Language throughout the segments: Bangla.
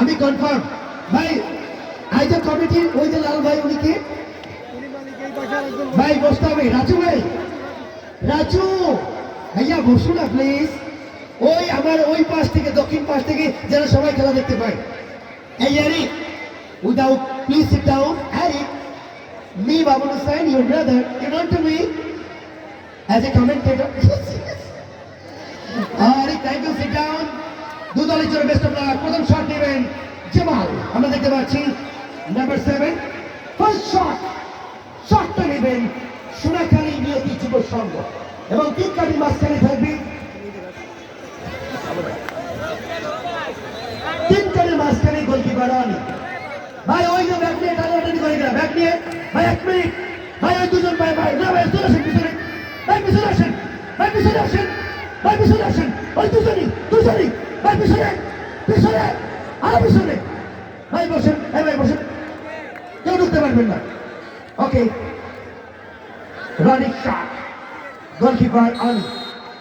আমি কনফার্ম ভাই আই যে কমিটি ওই যে লাল ভাই, উনি কে? ভাই, বসতে হবে। রাজু ভাই, রাজু! ভাইয়া, বসু না প্লিজ ওই আমার ওই পাশ থেকে, দক্ষিণ পাশ থেকে যেন সবাই খেলা দেখতে পায়। এই আরে উইদাউট প্লিজ সিট ডাউন আরে me Babul Hussain your brother you not to me as a commentator আরে থ্যাংক ইউ সিট ডাউন দু দলের জন্য বেস্ট অফ লাক প্রথম শট নেবেন জামাল। আমরা দেখতে পাচ্ছি নাম্বার সেভেন ফার্স্ট শট শটটা নেবেন সোনাখালী নিয়তি যুব সংঘ। এবং তিন কাটি মাঝখানে থাকবে তিন কাটির মাঝখানে গোলকিপার আমি ভাই, ওই যে ব্যাগ নিয়ে করে ব্যাগ নিয়ে। ভাই, এক মিনিট ভাই, ওই দুজন ভাই ভাই। না, ভাই, চলে আসেন পিছনে। ভাই, পিছনে আসেন। ভাই, পিছনে আসেন। ভাই, পিছনে আসেন। ওই দুজনই দুজনই। ভাই, পিছনে পিছনে, আর পিছনে। ভাই, বসেন এই ভাই, বসেন। কেউ ঢুকতে পারবেন না। Okay. Running shot goalkeeper on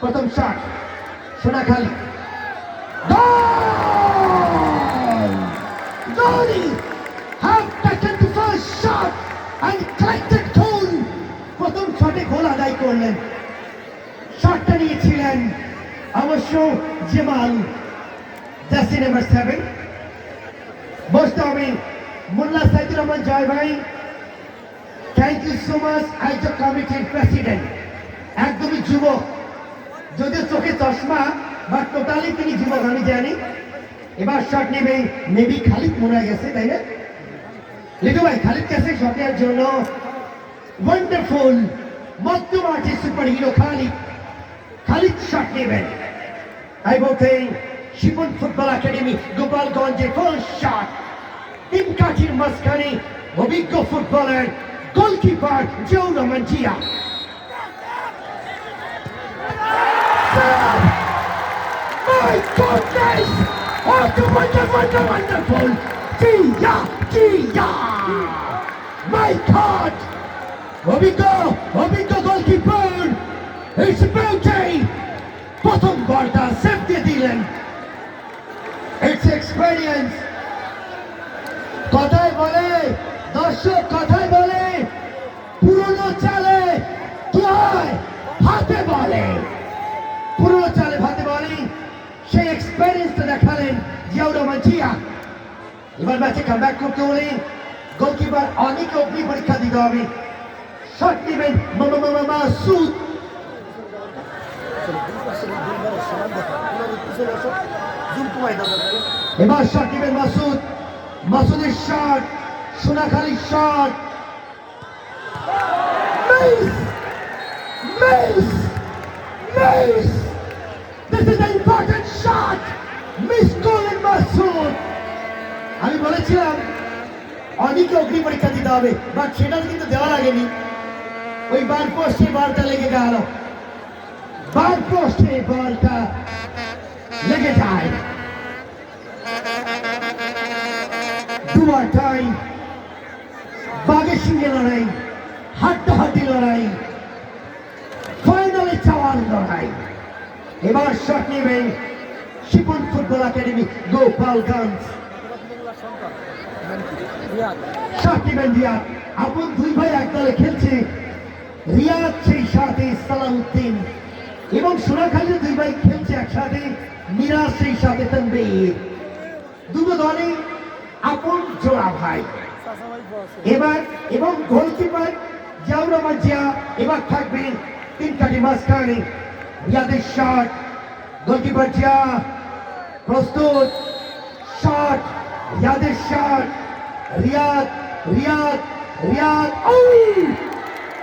প্রথম shot Sonakhali! Noni have taken the first shot and collected goal. প্রথম শটে গোল আদায় করলেন। শটটা নিয়েছিলেন অবশ্য জেমাল। জার্সি নাম্বার সেভেন বসতে হবে মোল্লা সাইদুর রহমান জয় ভাই thank you so much I the কমিটির প্রেসিডেন্ট একদমই যুবক যদিও চোখে চশমা বা টোটালি তিনি যুবক, আমি জানি। এবার শট নেবে মেবি খালিদ মনে গেছে, তাই না? লিটু ভাই, খালিদ গেছে শটের জন্য ওয়ান্ডারফুল মধ্যম RT super hero Khalid. Khalid shot নেবেন। তাই বলতে শিবন ফুটবল একাডেমি গোপালগঞ্জের ফার্স্ট শট তিন কাঠির মাঝখানে অভিজ্ঞ footballer goalkeeper জৌ Rahman Zia My goodness! What a wonder, wonder, wonderful! Gia, Gia! My God! অভিজ্ঞ অভিজ্ঞ গোলকিপার ইটস বিউটি প্রথম বলটা সেভ দিয়ে দিলেন ইটস এক্সপেরিয়েন্স কথায় বলে, দর্শক কথায় বলে, পুরনো চালে কি হয় হাতে বলে। পুরনো চালে ভাতে বলে, সেই এক্সপেরিয়েন্সটা দেখালেন জিয়াউর রহমান জিয়া। এবার ম্যাচে কামব্যাক করতে হলে গোলকিপার অনেক অগ্নি পরীক্ষা দিতে হবে। শট নেবেন মাসুদ এবার নেবেন মাসুদ মাসুদের শট সোনাখালীর শট আমি বলেছিলাম অনেকে অগ্নি পরীক্ষা দিতে হবে বাট সেটা কিন্তু দেওয়া লাগেনি। ওই বার পোস্টে বলটা লেগে গেল। বার পোস্টে বলটা লেগে যায়। দুবার টাইম বাঘের সঙ্গে লড়াই, হাড্ডাহাড্ডি লড়াই, ফাইনালে চাওয়ার লড়াই। এবার শট নেবেন Shipon football academy Gopalganj shot নেবেন রিয়াদ। আপন দুই ভাই এক দলে খেলছে। রিয়াদ সেই সাথে সালাউদ্দিন এবং সোনাখালীর দুই ভাই খেলছে একসাথে। মিরাজ সেই সাথে তানবীর দুটো দলে আপন জোড়া ভাই। এবার এবং গোলকিপার জিয়াউর রহমান জিয়া এবার থাকবেন তিন কাটি মাঝখানে। রিয়াদের শট গোলকিপার জিয়া প্রস্তুত। শট রিয়াদের shot Riyad Riyad Riyad O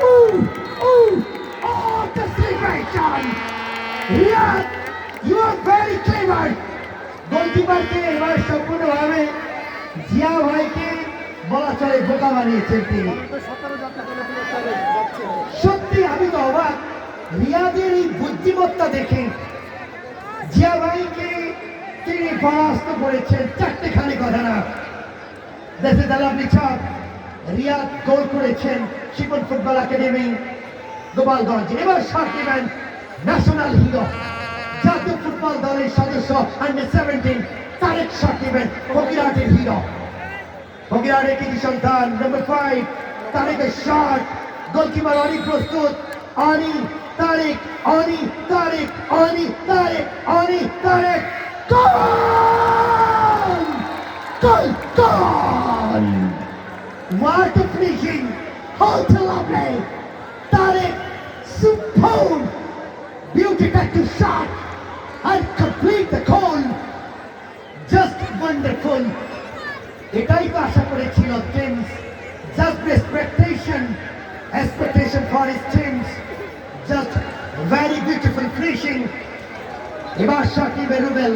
O O O the celebration Riyad, you are very clever গোলকিপারকে এবার সম্পূর্ণভাবে জিয়া ভাইকে বলা চলে, বোকা বানিয়েছেন তিনি। সত্যি, আমি তো অবাক। রিয়াদের এই বুদ্ধিমত্তা দেখে জিয়া ভাইকে তিনি পরাস্ত করেছেন চারটে খালি কথা না। দেশে দালাবলি ছাপ রিয়াদ গোল করেছেন শিপন ফুটবল একাডেমি গোপালগঞ্জ এবার নেবেন ন্যাশনাল হিরো জাতীয় ফুটবল দলের সদস্য আন্ডার সেভেন্টিন তারেক শট নেবেন ফকিরহাটের হিরো ফকিরহাটের কৃতি সন্তান নম্বর ফাইভ তারেকের শট গোলকিপার অনেক প্রস্তুত Oni Tarek Oni Tarek Oni Tarek Oni Tarek goal goal goal What a finishing! Hold to lovely! Tarek, superb! Beauty to and complete the goal! Just wonderful! এটাই তো আশা করেছিল teams just expectation expectation for his teams just very beautiful finishing এবার শট নেবে রুবেল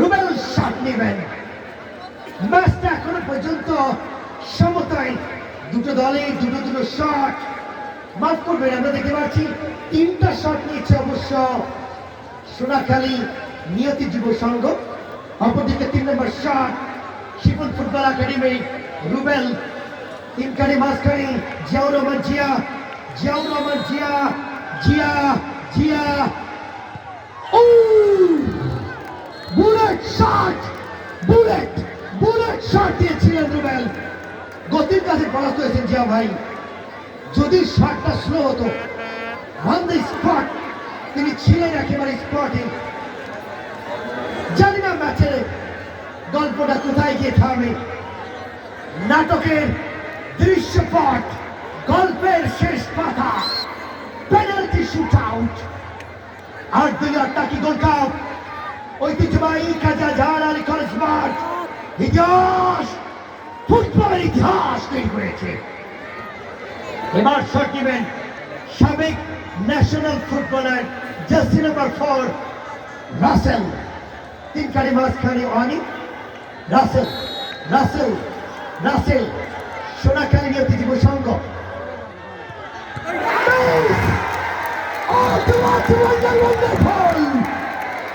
রুবেল শট নেবেন ম্যাচটা এখনও পর্যন্ত সমতায় দুটো দলে দুটো দুটো শট মাফ করবেন, আমরা দেখতে পাচ্ছি তিনটা শট নিয়েছে অবশ্য সোনাখালী নিয়তি যুব সংঘ, অপরদিকে তিন নম্বর shot Shibon football academy, Rubel, তিনখানি মাঝখানি জিয়াউর রহমান জিয়া, জিয়াউর রহমান জিয়া জিয়া জিয়া। ও! Bullet shot! Bullet bullet shot দিয়েছিলেন রুবেল। গতির কাছে পরাস্ত হয়েছেন জিয়া ভাই। যদি শটটা স্লো হতো অন দ্য স্পট তিনি ছিলেন একেবারে স্পটে। জানি না ম্যাচের গল্পটা কোথায় গিয়ে থামে। নাটকের দৃশ্যপট, গল্পের শেষ পাতা পেনাল্টি শুট আউট আর দুই আটটা কি গোল কাপ ঐতিহ্যবাহী কাজা ঝাড় আলী কলেজ মাঠ ইতিহাস, ফুটবলের ইতিহাস তৈরি করেছে। এবার নেবেন সাবেক national footballer jersey number four Rasel তিন কারি মাঝখানে অনি রাসেল রাসেল রাসেল সোনাখালী নিয়তি যুব সংঘ Oh, on, on, on, on!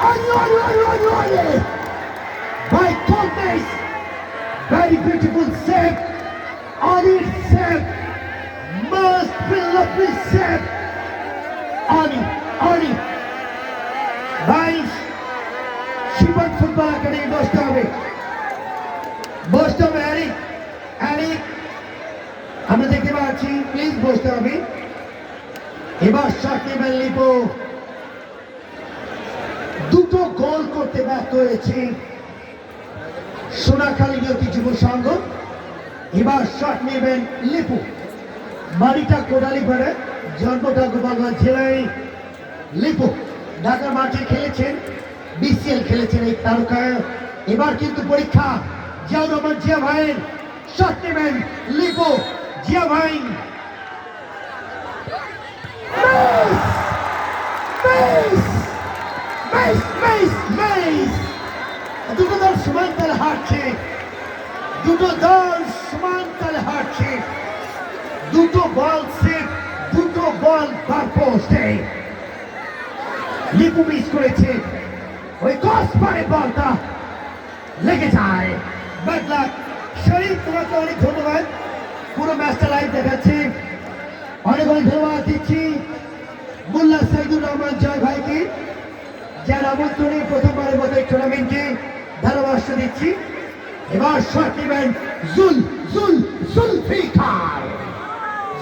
On, on, on, on, on! By Gomez! Very beautiful save! On it, save! Must be lovely save! Ani, Ani! বাইশ শিবন ফুটবল একাডেমি বসতে হবে বসতে হবে অ্যারিক অ্যারিক আমরা দেখতে পাচ্ছি প্লিজ বসতে হবে এবার শট নেবেন লিপো দুটো গোল করতে ব্যর্থ হয়েছে সোনাখালী নিয়তি যুব সংঘ। এবার শট নেবেন লিপু বাড়িটা কোদালি পাড়ে জন্মটা গোপালগঞ্জ জেলায়। লিপু ঢাকার মাঠে খেলেছেন বিসিএল খেলেছেন এই তারকা। এবার কিন্তু পরীক্ষা, জিয়াউর রহমান, জিয়া ভাইয়ের শট নেবেন লিপু, জিয়া ভাই! দুটো দল সমান তালে হারছে, দুটো দল সমান তালে হারছে। দুটো বল সেট দুটো বল বার পোস্টে লিপু মিস করেছে। ওই কস পারে বলটা লেগে যায়। ব্যাড লাক শরীফ তোমাকে অনেক ধন্যবাদ। পুরো ম্যাচটা লাইভ দেখাচ্ছি। অনেক অনেক ধন্যবাদ দিচ্ছি মোল্লা সাইদুর রহমান জয় ভাইকে, যার আমন্ত্রণে প্রথমবারের মতো এই টুর্নামেন্টে ধারাভাষ্য দিচ্ছি। এবার শট নেবেন জুল জুল, জুলফিকার।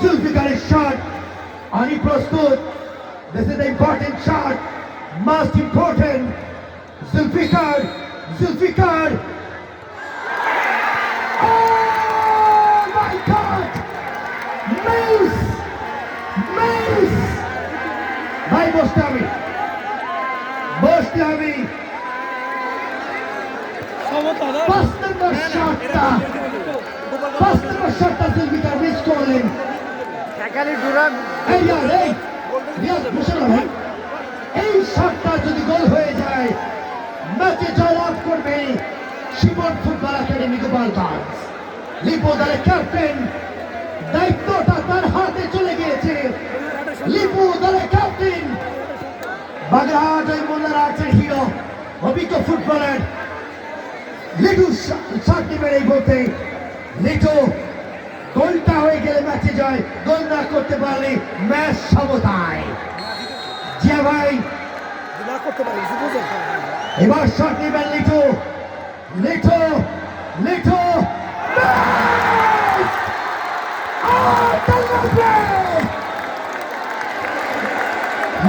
জুলফিকারের শট অনি প্রস্তুত। This is the important shot most important Zulfikar Zulfikar Oh my God! Mace! Mace! ভাই বসতে হবে বসতে হবে পাঁচ নম্বর শটটা পাঁচ নম্বর শটটা জুলফিকার মিস করলেন একালি ডুরান এই আর এই রিয়াজ বসে ভাই এই শটটা যদি গোল হয়ে যায়, ম্যাচে জয়লাভ করবে শিবন ফুটবল একাডেমি গোপালগঞ্জ লিপো দলের ক্যাপ্টেন, দায়িত্বটা তার হাতে চলে গিয়েছে। লিপু দলের ক্যাপ্টেন, বাগেরহাট ওই মোল্লারহাটের হিরো, অভিজ্ঞ ফুটবলার। লিটু নেবেন এই বলতে লিটু, গোলটা হয়ে গেলে ম্যাচে জয়, গোল না করতে পারলে ম্যাচ সমতায়। জিয়া ভাই। এবার শট নেবেন Litu. Litu Litu!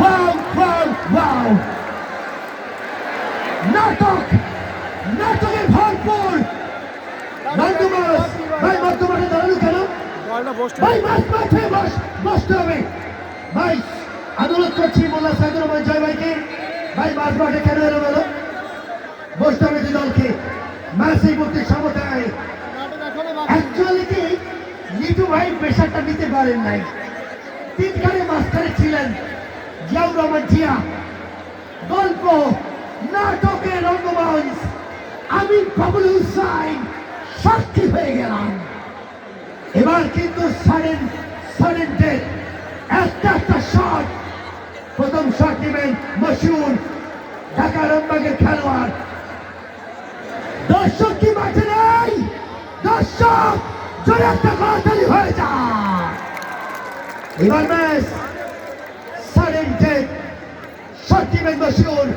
Wow, wow, wow! নাটক নাটকে ভরপুর। নন্দমাস ভাই বর্তমানে দাঁড়ানো কেন? ভাই মাছ মাঠে বস বসতে হবে। ভাই আন্দোলন করছি মোল্লা সাইদুর রহমান জয় ভাইকে। ভাই মাছ মাঠে কেন এলো হবে দুই দলকে ম্যাচ এই সমতায়। অ্যাকচুয়ালি কি লিটু ভাই প্রেশারটা নিতে পারেন নাই। তিনখানে মাঝখানে ছিলেন জিয়াউর রহমান জিয়া। গল্প নাটকের রঙ্গমঞ্চ। আমি বাবুল হুসাইন, সাক্ষী হয়ে গেলাম। এবার কিন্তু সাডেন সাডেন ডেথ একটা একটা শট প্রথম শট নেবেন মশুর ঢাকা খেলোয়াড়। দর্শক কি মাঠে নেই? দর্শক, জোরে একটা গড়াতালি হয়ে যায় এবার ম্যাচ সাডেন ডেথ শট নেবেন মশুর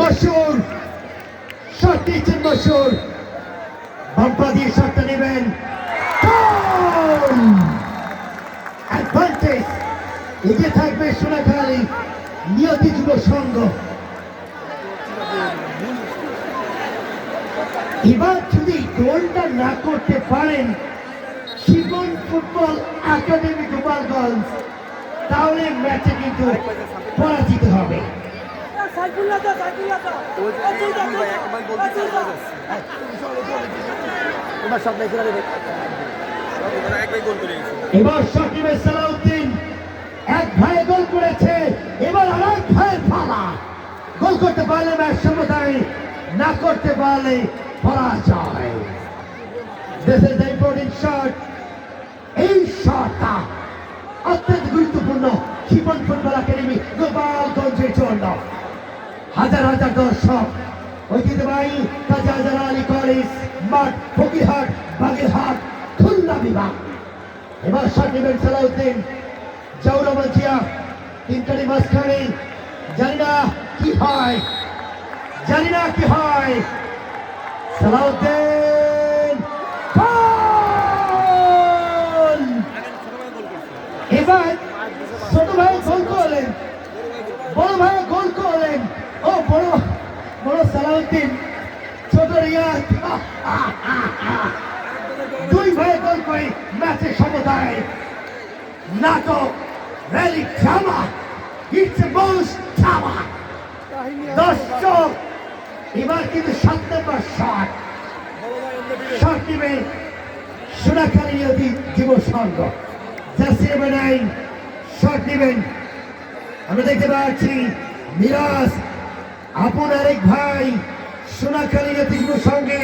মশুর শট বাম্পা দিয়ে নেবেন। এগিয়ে থাকবে সোনাখালী নিয়তি যুব সংঘ এবার যদি গোলটা না করতে পারেন শিবন ফুটবল একাডেমি গোপালগঞ্জ তাহলে ম্যাচে কিন্তু পরাজিত হবে এবার সব এক ভাই গোল করেছে। এবার আর এক ভাইয়ের পালা গোল করতে পারলে ম্যাচ সমতায় না করতে পারলে পরাজয়। Is the important shot. এই শটটা অত্যন্ত গুরুত্বপূর্ণ শিবন ফুটবল একাডেমি গোপালগঞ্জের জন্য। হাজার হাজার দর্শক, ঐতিহ্যবাহী কাজী হাজার আলী কলেজ, মাঠ, ফকিরহাট, বাগেরহাট, খুলনা বিভাগ। এবার শট নেবেন সালাউদ্দিন জাউরমান জিয়া তিনটারি মাঝখানে জানি না কি হয় জানি না কি হয়। সালাউদ্দিন! এবার ছোট ভাই গোল করলেন, বড় ভাই গোল করলেন। ও বড় বড় সালাউদ্দিন, ছোট রিয়াদ। দুই ভাই গোল করে ম্যাচে সমতায়। নাটক। Really drama it's most drama দর্শক এবার কিন্তু সাত নম্বর শট শট নেবে Sonakhali Nadi Jubo Sangha jersey number nine shot নেবেন আমরা দেখতে পাচ্ছি মিরাজ, আপন আরেক ভাই সোনাখালী নদী যুব সংঘে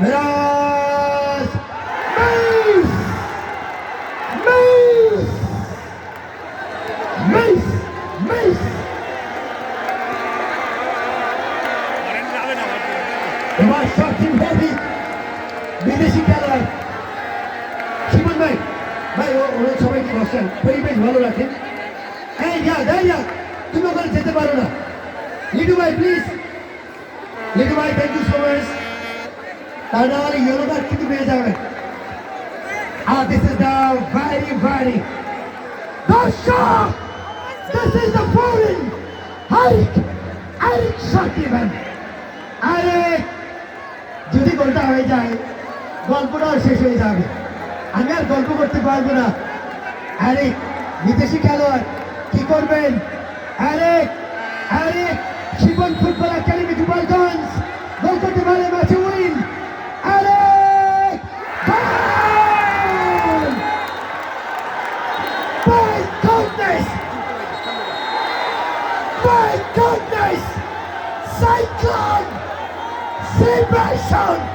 Miraj miss! Miss! Miss! Miss! এবার সচিন হেভি বিদেশি খেলোয়াড় শিবন ভাই ভাই ও- ওরা সবাইকে পরিবেশ ভালো রাখেন। হ্যাঁ ইয়া তুমি ওখানে যেতে পারো না। লিটু ভাই প্লিজ লিটু ভাই থ্যাংক ইউ সো মাচ তার কার্ড কিন্তু পেয়ে যাবেন আর this is the very very দর্শক দিস ইজ দ্য হাইক সাকিবেন আরে, যদি গোলটা হয়ে যায় গল্পটাও শেষ হয়ে যাবে। আমি আর গল্প করতে পারব না। আরে বিদেশি খেলোয়াড় কি করবেন আরে আরে Shibon football academy Gopalganj goal করতে পারে ম্যাচে উইন আরে গোল! My goodness! My goodness! Cyclone! Celebration! Big